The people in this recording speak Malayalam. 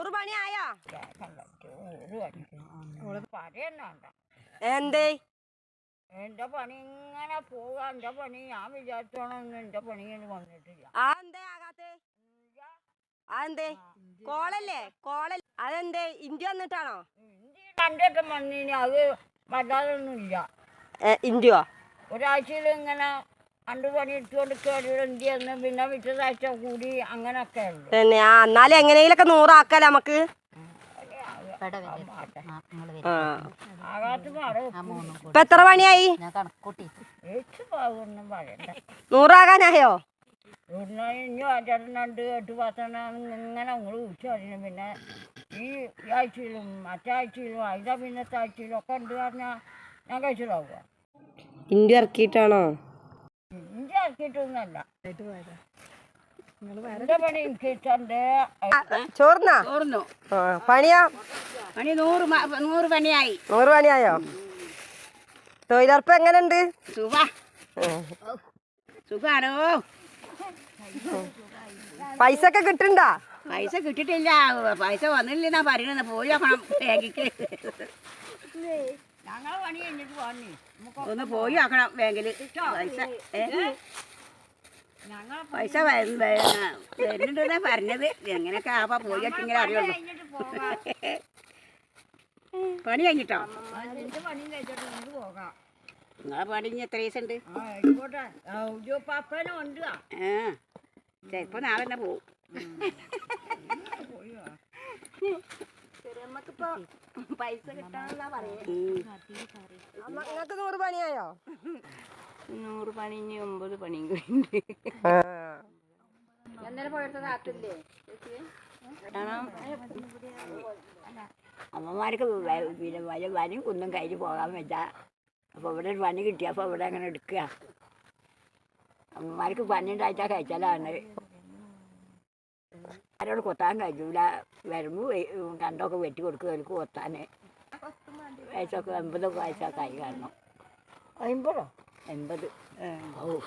നൂറ് പണിയായോ എന്തേ? എന്റെ പണി ഇങ്ങനെ പോവാ. എന്റെ പണി ഞാൻ വിചാരിച്ചോണം എന്റെ പണി വന്നിട്ടില്ല. ആ എന്തേ ആകാത്തെ? അതെന്തേ കോളല്ലേ? കോളൽ അതെന്തേ? ഇന്ത്യ വന്നിട്ടാണോ? കണ്ടിട്ട് വന്നിനി. അത് വല്ലാതൊന്നും ഇല്ല ഏ, ഇന്ത്യയോ? ഒരാഴ്ചയിൽ ഇങ്ങനെ പണി പിന്നെ കൂടി അങ്ങനൊക്കെ ഉള്ളു പിന്നെ ആ എന്നാലും എങ്ങനെയെങ്കിലൊക്കെ നൂറാക്കാല നമുക്ക്. ആകാത്ത ഇപ്പൊ എത്ര പണിയായി? ഞാൻ കണക്കൂട്ടി ഏച്ചു പാകൊന്നും പറയണ്ട. നൂറാകാനായോ? ഇവിടുന്ന് ഇനി ചേട്ടൻ രണ്ട് എട്ട് പത്തെണ്ണം ഇങ്ങനെ നിങ്ങൾ വിളിച്ചു പറഞ്ഞു. പിന്നെ ഈ ഈ ആഴ്ചയിലും മറ്റേ ആഴ്ചയിലും അതിന്റെ പിന്നത്തെ ആഴ്ചയിലും ഒക്കെ ഉണ്ട് പറഞ്ഞാൽ ഞാൻ കഴിച്ചിട്ടാവുക ഇന്ത്യ ഇറക്കിയിട്ടാണോ? പണി? ഇഷ്ടണ്ട് ചോർന്നാ? ആ, പണിയാ? പണി നൂറ് മ- നൂറ് പണിയായി. നൂറ് പണിയായോ? തൊഴിലുറപ്പ് എങ്ങനെയുണ്ട്? സുഖ. സുഖാണോ? പൈസ ഒക്കെ കിട്ടണ്ടാ പൈസ കിട്ടിയിട്ടില്ല. പൈസ വന്നില്ലെന്നാ പറയണെന്ന് പോയി നോക്കണം ബാങ്കിക്ക് ഞങ്ങളെ പണി കഴിഞ്ഞിട്ട് പോണി ഒന്ന് പോയി ആക്കണം ബാങ്കിൽ. പൈസ. ഏ? പൈസ വര- വര- വരുന്നുണ്ടെന്നാ പറഞ്ഞത്. എങ്ങനെയൊക്കെ ആവാ പോയി ഇങ്ങനെ അറിയുള്ളൂ. പണി കഴിഞ്ഞിട്ടോ നിങ്ങളെ പണി ഇനി എത്ര ദിവസം ഉണ്ട്? ആ ആയിക്കോട്ടെ. ആ പപ്പനും ഉണ്ട്. ആ ചിലപ്പോ നാളെ തന്നെ പോവും. പൈസ കിട്ടാനുള്ള നിങ്ങൾക്ക് നൂറ് പണിയായോ? നൂറ് പണി ഇനി ഒമ്പത് പണിയും കൂടി അമ്മമാർക്ക് പിന്നെ വല വനയും കുന്നും കയ്യിൽ പോകാൻ വെച്ചാൽ അപ്പോൾ ഇവിടെ ഒരു പണി കിട്ടിയപ്പോൾ ഇവിടെ അങ്ങനെ എടുക്കുക അമ്മമാർക്ക് പണി ഉണ്ടായിട്ടാ കഴിച്ചാലാണ് ആരോട് കൊത്താൻ കഴിയൂല. വരുമ്പോൾ കണ്ടൊക്കെ വെട്ടി കൊടുക്കുക അവർക്ക് കൊത്താൻ വയസ്സൊക്കെ എൺപതൊക്കെ വയസ്സൊക്കെ ആയി കാണണം. അമ്പതോ? എൺപത്. ഓ